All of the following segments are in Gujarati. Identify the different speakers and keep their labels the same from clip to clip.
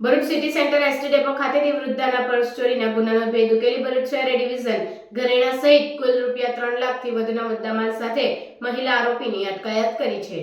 Speaker 1: Bharuch city centre ST depot ખાતેથી વૃદ્ધાના પર્સ ચોરીના ગુનાનો ભેદ ઉકેલી ભરૂચ શહેર ડિવિઝન ઘરેણા સહિત કુલ રૂપિયા ત્રણ લાખથી વધુના મુદ્દામાલ સાથે મહિલા આરોપીની અટકાયત કરી છે.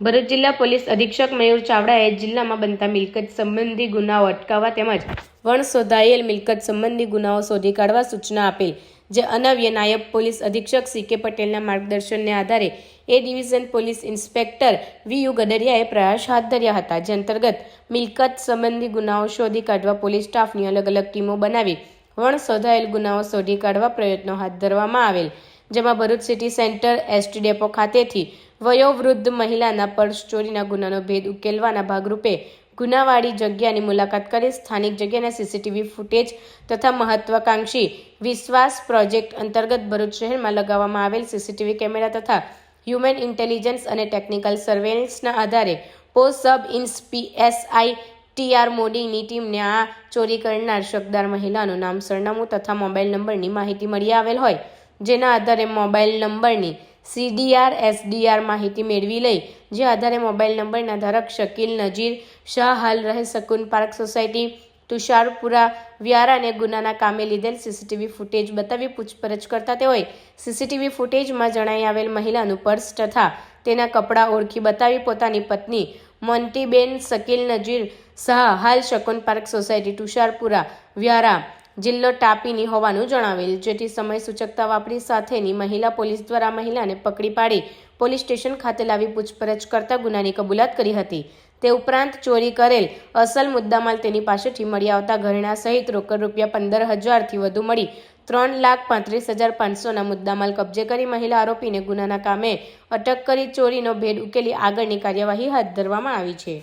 Speaker 1: ભરૂચ જિલ્લા પોલીસ અધિક્ષક મયુર ચાવડાએ જિલ્લામાં બનતા મિલકત સંબંધી ગુનાઓ અટકાવવા તેમજ વણ શોધાયેલ મિલકત સંબંધી ગુનાઓ શોધી કાઢવા સૂચના આપેલ જે અનવ્ય નાયબ પોલીસ અધિક્ષક સી કે પટેલના માર્ગદર્શનને આધારે A division police inspector V U ગડરિયાએ પ્રયાસ હાથ ધર્યા હતા. જે અંતર્ગત મિલકત સંબંધી ગુનાઓ શોધી કાઢવા પોલીસ સ્ટાફની અલગ અલગ ટીમો બનાવી વણ શોધાયેલ ગુનાઓ શોધી કાઢવા પ્રયત્નો હાથ ધરવામાં આવેલ, જેમાં Bharuch city centre ST depot ખાતેથી વયોવૃદ્ધ મહિલાના પર્સ ચોરીના ગુનાનો ભેદ ઉકેલવાના ભાગરૂપે ગુનાવાળી જગ્યાની મુલાકાત કરી સ્થાનિક જગ્યાના સીસીટીવી ફૂટેજ તથા મહત્વાકાંક્ષી વિશ્વાસ પ્રોજેક્ટ અંતર્ગત ભરૂચ શહેરમાં લગાવવામાં આવેલ સીસીટીવી કેમેરા તથા હ્યુમન ઇન્ટેલિજન્સ અને ટેકનિકલ સર્વેલન્સના આધારે પોસ્ટ સબ ઇન્સ પીએસઆઈ ટીઆર મોડીની ટીમને આ ચોરી કરનાર શકદાર મહિલાનું નામ સરનામું તથા મોબાઈલ નંબરની માહિતી મળી આવેલ હોય, જેના આધારે મોબાઈલ નંબરની સીડીઆર, એસડીઆર માહિતી મેળવી લઈ, જે આધારે મોબાઈલ નંબરના ધારક શકીલ નજીર શાહ હાલ રહે શકુન પાર્ક સોસાયટી, તુષારપુરા વ્યારાને ગુનાના કામે લીધેલ સીસીટીવી ફૂટેજ બતાવી પૂછપરછ કરતા તેઓએ સીસીટીવી ફૂટેજમાં જણાઈ આવેલ મહિલાનું પર્સ તથા તેના કપડાં ઓળખી બતાવી પોતાની પત્ની મોન્ટીબેન શકીલ નજીર શાહ હાલ શકુન પાર્ક સોસાયટી, તુષારપુરા, વ્યારા જિલ્લો ટાપીની હોવાનું જણાવેલ. જેથી સમય સૂચકતા વાપરી સાથેની મહિલા પોલીસ દ્વારા મહિલાને પકડી પાડી પોલીસ સ્ટેશન ખાતે લાવી પૂછપરછ કરતા ગુનાની કબૂલાત કરી હતી. તે ઉપરાંત ચોરી કરેલ અસલ મુદ્દામાલ તેની પાસેથી મળી આવતા ઘરેણા સહિત રોકડ રૂપિયા પંદર હજારથી વધુ મળી ત્રણ લાખ પાંત્રીસ હજાર પાંચસોના મુદ્દામાલ કબજે કરી મહિલા આરોપીને ગુનાના કામે અટક કરી ચોરીનો ભેદ ઉકેલી આગળની કાર્યવાહી હાથ ધરવામાં આવી છે.